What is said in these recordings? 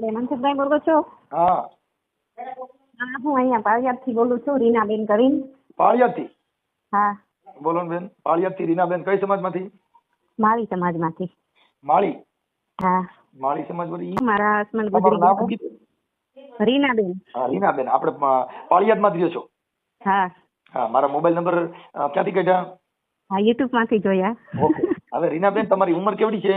મનસુખભાઈ બોલો છો? હા. હા હું અહીંયા પાળિયાદથી બોલું છું રીનાબેન કરીને. પાળિયાદથી હા. બોલો બેન પાળિયાદથી રીનાબેન કઈ સમાજમાંથી? મારી સમાજમાંથી. માળી? હા. માળી સમાજમાંથી મારા હસબન્ડ ગુજરી ગયા. રીનાબેન. હા રીનાબેન. આપણે અ, પાળિયાદમાં જ રહ્યો છો? હા. હા મારા મોબાઈલ નંબર ક્યાંથી કાઢ્યા? હા યુટ્યુબમાંથી જોયા. ઓકે. હવે રીનાબેન તમારી ઉંમર કેવડી છે?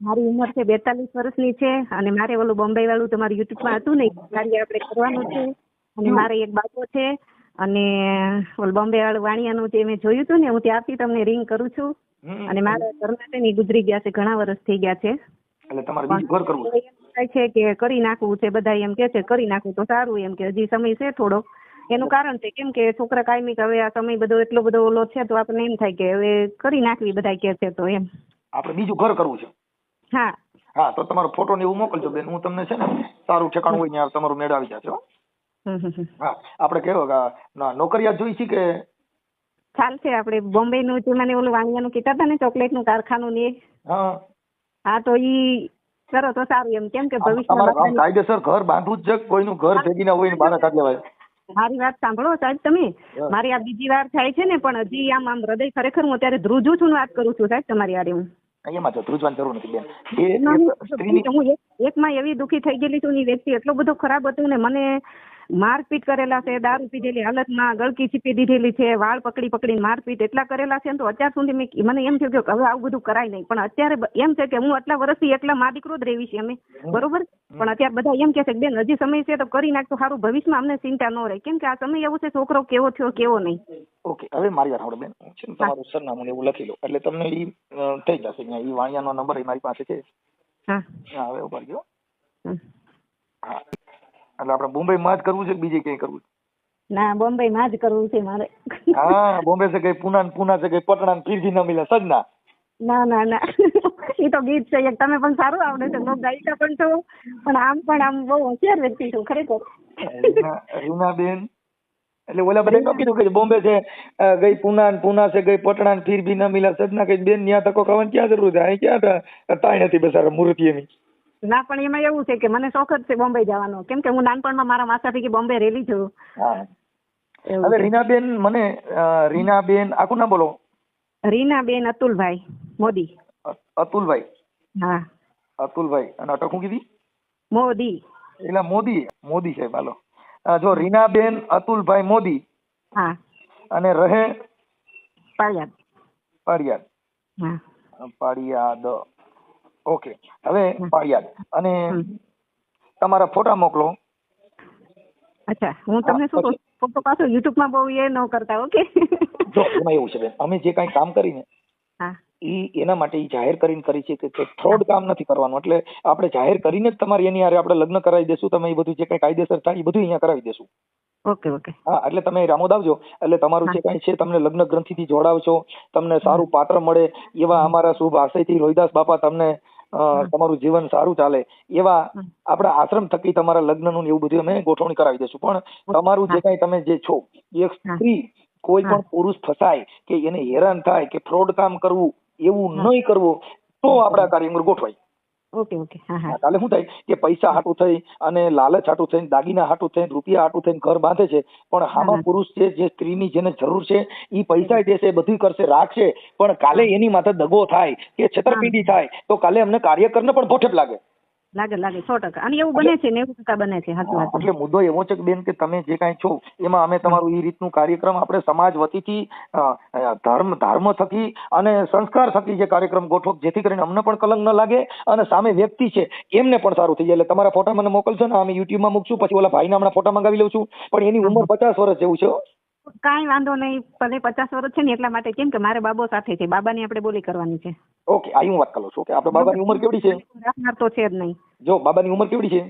મારી ઉંમર છે બેતાલીસ વર્ષની છે અને મારે ઓલું બોમ્બે વાળું તમારું યુટ્યુબમાં હતું ને કાર્ય આપણે કરવાનું છે. અને મારે એક બાબો છે. અને ઓલું બોમ્બે વાળું વાણિયાનું જે મેં જોયું હતું ને હું ત્યારથી તમને રિંગ કરું છું. અને મારા છે ગુજરી ગયા છે ઘણા વર્ષ થઈ ગયા છે. એટલે તમારે બીજું ઘર કરવું થાય છે કે કરી નાખવું છે બધા એમ કે છે કરી નાખવું તો સારું એમ કે હજી સમય છે થોડો એનું કારણ છે કેમ કે છોકરા કાયમી હવે આ સમય બધો એટલો બધો ઓલો છે તો આપણને એમ થાય કે હવે કરી નાખવી બધા કે છે તો એમ. આપણે બીજું ઘર કરવું છે. હા. હા તો તમારો ફોટો ને એવું મોકલજો બેન હું તમને છે ને સારું ઠેકાણું હોય ત્યાં તમારું મેળવી જશે હો. આપણે કેવો નોકરિયાત જોઈ છે કે? ચાલશે આપણે બોમ્બે નું જે મને ઓલું વાણિયાનું કીધા હતા ને ચોકલેટનું કારખાનું ને હા. હા તો ઈ કરો તો સારું એમ કેમ કે ભવિષ્યમાં કાયદેસર ઘર બાંધવું જ કોઈનું ઘર ભેગી ના હોય ને બહાર કાઢી લેવાય મારી વાત સાંભળો સાહેબ તમે. મારી આ બીજી વાર થાય છે ને પણ હજી આમ આમ હૃદય ખરેખર હું અત્યારે ધ્રુજું છું વાત કરું છું સાહેબ તમારી આરે હું. એમાં ધ્રુજવાની જરૂર નથી બેન. એ એક સ્ત્રીની હું એક એકમાં એવી દુખી થઈ ગયેલી છું ને વ્યક્તિ એટલો બધો ખરાબ હતું ને મને મારપીટ કરેલા છે દારૂ પીધેલી હાલતમાં ગળકી છીપી દીધેલી છે વાળ પકડી પકડીને મારપીટ એટલા કરેલા છે ને તો અત્યાર સુધી મેં મને એમ થયું કે હવે આવું બધું કરાય નહીં. પણ અત્યારે એમ છે કે હું આટલા વર્ષથી એકલા મા દીકરો જ રહેવી છે અમે. બરોબર? પણ અત્યારે બધા એમ કે છે કે બેન હજી સમય છે તો કરી નાખતો સારું ભવિષ્યમાં અમને ચિંતા ન રહે. કેમ કે આ સમય એવો છે છોકરો કેવો થયો કેવો નહીં. ઓકે હવે મારી વાત સાંભળો બેન. હું છે ને તમારું સરનામું એવું લખી લો એટલે તમને ઈ થઈ જશે અહીંયા. ઈ વાણિયાનો નંબર મારી પાસે છે. હા. હા હવે ઊભા ગયો હા. એટલે આપણે મુંબઈમાં જ કરવું છે કે બીજે ક્યાંય કરવું છે? ના બોમ્બે જ કરવું છે મારે. હા બોમ્બે છે કઈ પુના પુના છે કઈ પટણા ને ન મિલે સજના ના ના ના. એ તો ગીત છે એક. તમે પણ સારું આવડે છે. લોક ગાયિકા પણ છો પણ આમ પણ આમ બહુ હોશિયાર વ્યક્તિ છો ખરેખર. રીના રીનાબેન. એટલે ઓલા બધા કીધું કે બોમ્બે છે ગઈ પુના ને પુના છે ગઈ પટણા ને ફીર ન મિલા સજના કઈ બેન ન્યા તકો ખાવાની ક્યાં જરૂર છે? અહીં ક્યાં તા- હતી બેસારા મૂર્તિ એની ના પણ એમાં એવું છે કે મને શોખ જ છે બોમ્બે જવાનો. કેમ કે હું નાનપણમાં મારા માસા ભેગી બોમ્બે રેલી છું હવે રીનાબેન મને રીનાબેન આખું નામ બોલો? રીનાબેન અતુલભાઈ મોદી. અતુલભાઈ? હા. અતુલભાઈ. અને અટક હું કીધી? મોદી. એટલે મોદી મોદી સાહેબ હાલો. જો રીનાબેન અતુલભાઈ મોદી. હા. અને રહે? પાળિયાદ. પાડિયાદ હા. પાડિયાદ ઓકે. હવે પાડિયાદ અને તમારા ફોટા મોકલો. અચ્છા હું તમને શું ફોટો પાછો યુટ્યુબમાં બહુ એ ન કરતા ઓકે? જો એમાં એવું છે બેન. અમે જે કાંઈ કામ કરીને હા. ઈ એના માટે જાહેર કરીને કરી છે કે ફ્રોડ કામ નથી કરવાનું. એટલે આપણે જાહેર કરીને જ તમારી એની હારે આપણે લગ્ન કરાવી દેશું તમે એ બધું જે કાંઈ કાયદેસર થાય એ બધું અહીંયા કરાવી દેશું. Okay okay. હા એટલે તમે રામોદ આવજો. એટલે તમારું જે કાંઈ છે તમને લગ્ન ગ્રંથિથી જોડાવશો તમને સારું પાત્ર મળે એવા અમારા શુભ આશયથી રોહિદાસ બાપા તમને તમારું જીવન સારું ચાલે એવા આપણા આશ્રમ થકી તમારા લગ્નનું એવું બધું અમે ગોઠવણી કરાવી દેશું પણ તમારું જે કાંઈ તમે જે છો એક સ્ત્રી કોઈ પણ પુરુષ ફસાય કે એને હેરાન થાય કે ફ્રોડ કામ કરવું એવું નહીં કરવું તો આપણા કાર્યક્રમ ગોઠવાય. Okay okay. હા હા. કાલે શું થાય કે પૈસા હાટું થઈ અને લાલચ હાટું થઈને દાગીના હાટું થઈને રૂપિયા હાટું થઈને ઘર બાંધે છે પણ હામાં પુરુષ છે જે સ્ત્રીની જેને જરૂર છે એ પૈસા દેશે બધું કરશે રાખશે પણ કાલે એની માથે દગો થાય કે છેતરપિંડી થાય તો કાલે અમને કાર્યકરને પણ ભોઠેપ લાગે. લાગે લાગે સો ટકા. અને એવું બને છે નેવું ટકા બને છે હાથ વાત એટલે મુદ્દો એવો છે કે બેન કે તમે જે કાંઈ છો એમાં અમે તમારું એ રીતનું કાર્યક્રમ આપણે સમાજ વતીથી ધર્મ ધર્મ થકી અને સંસ્કાર થકી જે કાર્યક્રમ ગોઠવો જેથી કરીને અમને પણ કલંક ન લાગે અને સામે વ્યક્તિ છે એમને પણ સારું થઈ જાય. એટલે તમારા ફોટા મને મોકલશો ને અમે યુટ્યુબમાં મૂકશું પછી ઓલા ભાઈના હમણાં ફોટા મંગાવી લઉં છું. પણ એની ઉંમર પચાસ વર્ષ જેવું છે. કાંઈ વાંધો નહીં ભલે પચાસ વર્ષ છે ને એટલા માટે કેમ કે મારે બાબો સાથે છે. બાબાની આપણે બોલી કરવાની છે. ઓકે આ હું વાત કરું છું. કે આપણે બાબાની ઉંમર કેવડી છે? રાખનાર તો છે જ નહીં. જો બાબાની ઉંમર કેવડી છે?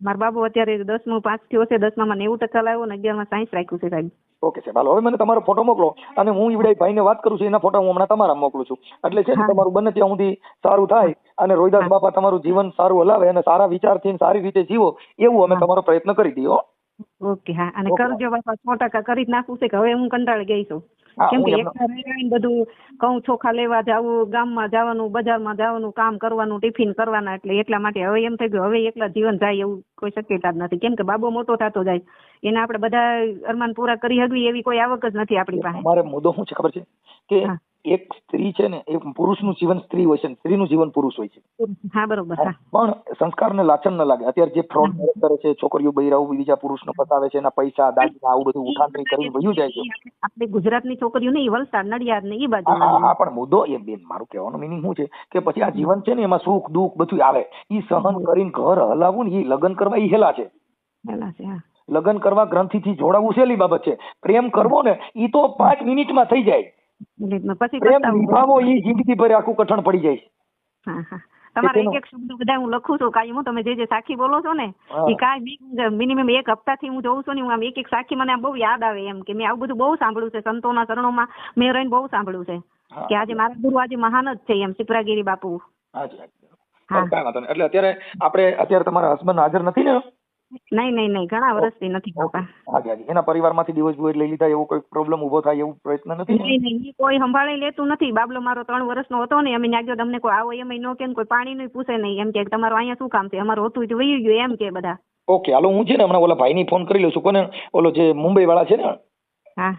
મારો બાબુ અત્યારે દસમું પાસ થયો છે દસમામાં નેવું ટકા લાવ્યો અને અગિયારમાં સાયન્સ રાખ્યું છે સાહેબ. ઓકે સાહેબ હાલો. હવે મને તમારો ફોટો મોકલો અને હું ઈવડે ભાઈને વાત કરું છું એના ફોટા હું હમણાં તમારા મોકલું છું. એટલે છે ને તમારું બને ત્યાં સુધી સારું થાય અને રોહિદાસ બાપા તમારું જીવન સારું હલાવે અને સારા વિચારથી ને સારી રીતે જીવો એવું અમે તમારો પ્રયત્ન કરી દઈએ ઓકે હા. અને કરજો બાપા સો ટકા કરી જ નાખવું છે કે હવે હું કંટાળી ગઈ છું. કેમ કે એકલા રહી રહીને બધું ઘઉં ચોખા લેવા જવું ગામમાં જવાનું બજારમાં જવાનું કામ કરવાનું ટિફિન કરવાના એટલે એટલા માટે હવે એમ થઈ ગયું હવે એકલા જીવન જાય એવું કોઈ શક્યતા જ નથી. કેમ કે બાબો મોટો થતો જાય એને આપણે બધા અરમાન પૂરા કરી હકવી એવી કોઈ આવક જ નથી આપણી પાસે. મારે મુદ્દો શું છે ખબર છે? કે. એક સ્ત્રી છે ને એ પુરુષનું જીવન સ્ત્રી હોય છે ને સ્ત્રીનું જીવન પુરુષ હોય છે. હા બરોબર પણ સંસ્કારને લાચન ન લાગે. અત્યારે જે ફ્રોડ કરે છે છોકરીઓ બૈરાઓ બીજા પુરુષનો ફસાવે છે એના પૈસા દાગીના આવું બધું ઉઠાંતરી કરીને વયું જાય છે. આપણી ગુજરાતની છોકરીઓ ને વલસાડ નડિયાદ ને એ બાજુ હા પણ મુદ્દો એ બેન મારું કહેવાનો મિનિંગ શું છે? કે પછી આ જીવન છે ને એમાં સુખ દુઃખ બધું આવે. ઈ સહન કરીને ઘર હલાવવું ને ઈ લગ્ન કરવા ઈ હેલા છે. હેલા છે હા. લગ્ન કરવા ગ્રંથિથી જોડાવું સહેલી બાબત છે. પ્રેમ કરવો ને ઈ તો પાંચ મિનિટમાં થઈ જાય. પછી. નિભાવો ઈ જિંદગી ભર આખું કઠણ પડી જાય હા હા. તમારે એક એક શબ્દ બધા હું લખું છું કાંઈ હું તમે જે જે સાખી બોલો છો ને. એ કાંઈ મિનિમમ એક હપ્તાથી હું જોઉં છું ને હું આમ એક એક સાખી મને આમ બહુ યાદ આવે એમ કે મેં આવું બધું બહુ સાંભળ્યું છે સંતોના ચરણોમાં મેં રહીને બહુ સાંભળ્યું છે કે આજે મારા ગુરુ આજે મહાન જ છે એમ સિપરાગીરી બાપુ. એટલે અત્યારે આપણે અત્યારે તમારા હસબન્ડ હાજર નથી ને? નહીં નહીં નહીં ઘણા વર્ષથી નથી બાપા હાજી હાજી એના પરિવારમાંથી ડિવોર્સ બિવોર્સ લઈ લીધા એવો કોઈ પ્રોબ્લેમ ઊભો થાય એવું પ્રયત્ન નથી? નહીં નહીં કોઈ સંભાળી લેતું નથી. બાબલો મારો ત્રણ વર્ષનો હતો ને અમે ત્યાં ગયો તમને કોઈ આવો એમ નો કે કોઈ પાણી નું પૂછે નહીં. એમ કે તમારું અહીંયા શું કામ છે? અમારું હતું તો વહી ગયું. એમ કે બધા. ઓકે હાલો હું છે ને હમણાં ઓલા ભાઈને ફોન કરી લઉં છું. કોને? ઓલો જે મુંબઈ વાળા છે ને? હા.